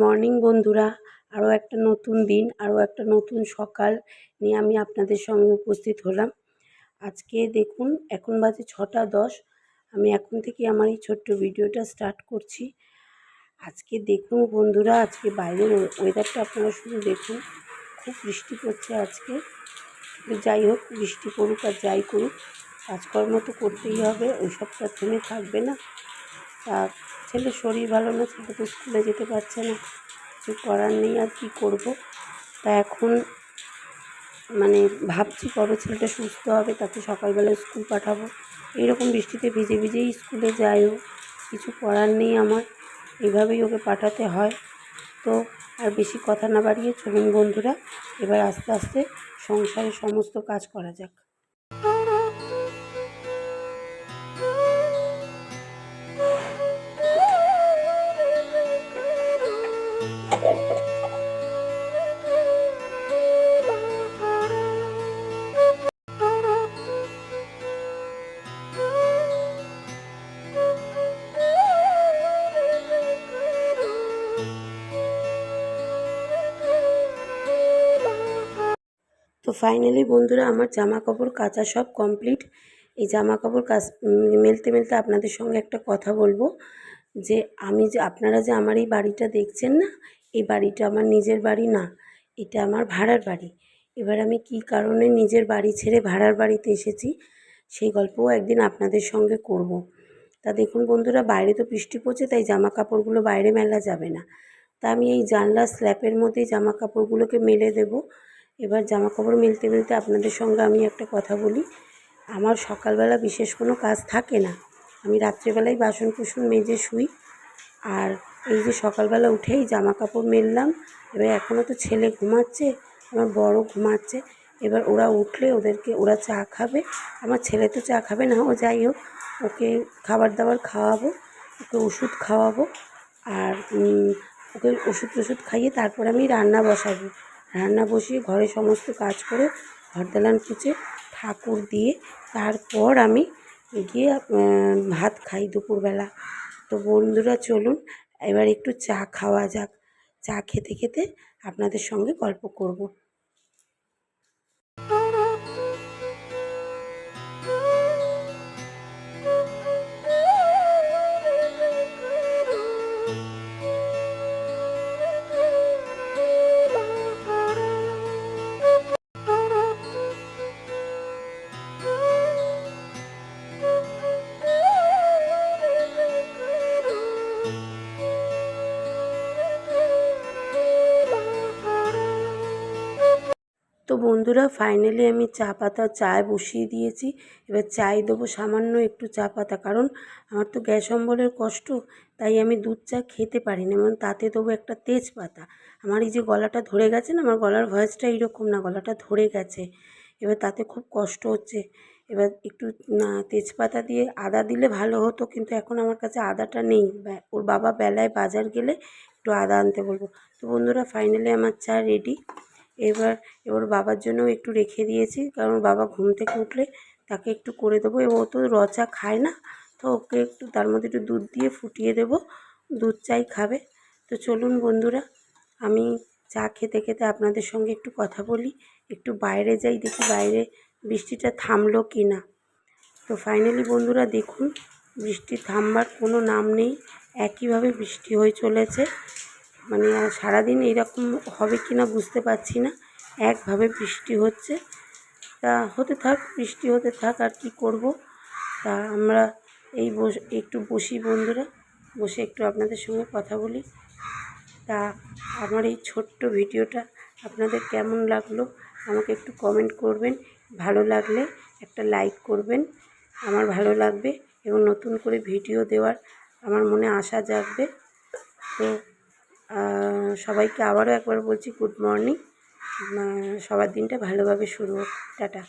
Morning বন্ধুরা, আরও একটা নতুন দিন, আরও একটা নতুন সকাল নিয়ে আমি আপনাদের সঙ্গে উপস্থিত হলাম। আজকে দেখুন, এখন বাজে ছটা দশ, আমি এখন থেকে আমার এই ছোট্ট ভিডিওটা স্টার্ট করছি। আজকে দেখুন বন্ধুরা, আজকে বাইরের ওয়েদারটা আপনারা শুধু দেখুন, খুব বৃষ্টি পড়ছে আজকে। যাই হোক, বৃষ্টি পড়ুক আর যাই করুক, কাজকর্ম তো করতেই হবে, ওই সবটা থেমে থাকবে না। তা ছেলের শরীর ভালো না, ছেলে তো স্কুলে যেতে পারছে না। কিছু করার নেই, আর কী করব? তা এখন মানে ভাবছি, কবে ছেলেটা সুস্থ হবে তাকে সকালবেলা স্কুল পাঠাবো। এইরকম বৃষ্টিতে ভিজে ভিজেই স্কুলে যাইও কিছু করার নেই আমার, এভাবেই ওকে পাঠাতে হয়। তো আর বেশি কথা না বাড়িয়ে চলুন বন্ধুরা, এবার আস্তে আস্তে সংসারের সমস্ত কাজ করা যাক। তো ফাইনালি বন্ধুরা আমার জামা কাপড় কাচা সব কমপ্লিট এই জামা কাপড় কাচ মেলতে মেলতে আপনাদের সঙ্গে একটা কথা বলব। যে আমি যে আপনারা যে আমার এই বাড়িটা দেখছেন না এই বাড়িটা আমার নিজের বাড়ি না, এটা আমার ভাড়ার বাড়ি। এবার আমি কি কারণে নিজের বাড়ি ছেড়ে ভাড়ার বাড়িতে এসেছি, সেই গল্পও একদিন আপনাদের সঙ্গে করব। তা দেখুন বন্ধুরা, বাইরে তো বৃষ্টি পড়ছে, তাই জামা কাপড়গুলো বাইরে মেলা যাবে না। তা আমি এই জানলা স্ল্যাপের মধ্যেই জামা কাপড়গুলোকে মেলে দেবো। এবার জামা কাপড় মেলতে মেলতে আপনাদের সঙ্গে আমি একটা কথা বলি। আমার সকালবেলা বিশেষ কোনো কাজ থাকে না। আমি রাত্রেবেলায় বাসন কুসন মেজে শুই। আর এই যে সকালবেলা উঠেই জামা কাপড় মেললাম, এবার এখনও তো ছেলে ঘুমাচ্ছে, আমার বড় ঘুমাচ্ছে, এবার ওরা উঠলে ওদেরকে, ওরা চা খাবে, আমার ছেলে তো চা খাবে না, ও যাই হোক, ওকে খাবার দাবার খাওয়াবো, ওকে ওষুধ খাওয়াবো, আর ওকে ওষুধ টষুধ খাইয়ে তারপর আমি রান্না বসাবো। রান্না বসিয়ে ঘরে সমস্ত কাজ করে ঘর দালান পুছে ঠাকুর দিয়ে তারপর আমি গিয়ে ভাত খাই দুপুরবেলা। তো বন্ধুরা চলুন এবার একটু চা খাওয়া যাক। চা খেতে খেতে আপনাদের সঙ্গে গল্প করব। তো বন্ধুরা ফাইনালি আমি চা পাতা, চায় বসিয়ে দিয়েছি। এবার চায় দেবো সামান্য একটু চা পাতা, কারণ আমার তো গ্যাস অম্বলের কষ্ট, তাই আমি দুধ চা খেতে পারি না এবং তাতে দেবো একটা তেজপাতা। আমার এই যে গলাটা ধরে গেছে না, আমার গলার ভয়েসটা এইরকম না, গলাটা ধরে গেছে। এবার তাতে খুব কষ্ট হচ্ছে। এবার একটু, না, তেজপাতা দিয়ে আদা দিলে ভালো হতো, কিন্তু এখন আমার কাছে আদাটা নেই। ওর বাবা বেলায় বাজার গেলে একটু আদা আনতে বলব। তো বন্ধুরা ফাইনালি আমার চা রেডি এবার এবার বাবার জন্যও একটু রেখে দিয়েছি। কারণ বাবা ঘুম থেকে উঠলে তাকে একটু করে দেবো। এবং ও তো র চা খায় না, তো ওকে একটু তার মধ্যে একটু দুধ দিয়ে ফুটিয়ে দেবো। দুধ চাই খাবে। তো চলুন বন্ধুরা, আমি চা খেতে খেতে আপনাদের সঙ্গে একটু কথা বলি। একটু বাইরে যাই, দেখি বাইরে বৃষ্টিটা থামলো কি না। তো ফাইনালি বন্ধুরা, দেখুন, বৃষ্টি থামবার কোনো নাম নেই। একইভাবে বৃষ্টি হয়ে চলেছে। মানে সারাদিন এইরকম হবে কি না বুঝতে পারছি না। একভাবে বৃষ্টি হচ্ছে। তা হতে থাক, বৃষ্টি হতে থাক, আর কি করব? তা আমরা এই বস, একটু বসি বন্ধুরা, বসে একটু আপনাদের সঙ্গে কথা বলি। তা আমার এই ছোট্ট ভিডিওটা আপনাদের কেমন লাগল? আমাকে একটু কমেন্ট করবেন। ভালো লাগলে একটা লাইক করবেন। আমার ভালো লাগবে এবং নতুন করে ভিডিও দেওয়ার আমার মনে আশা জাগবে। তো সবাইকে আবারও একবার বলছি গুড মর্নিং সবার দিনটা ভালোভাবে শুরু হোক। টাটা।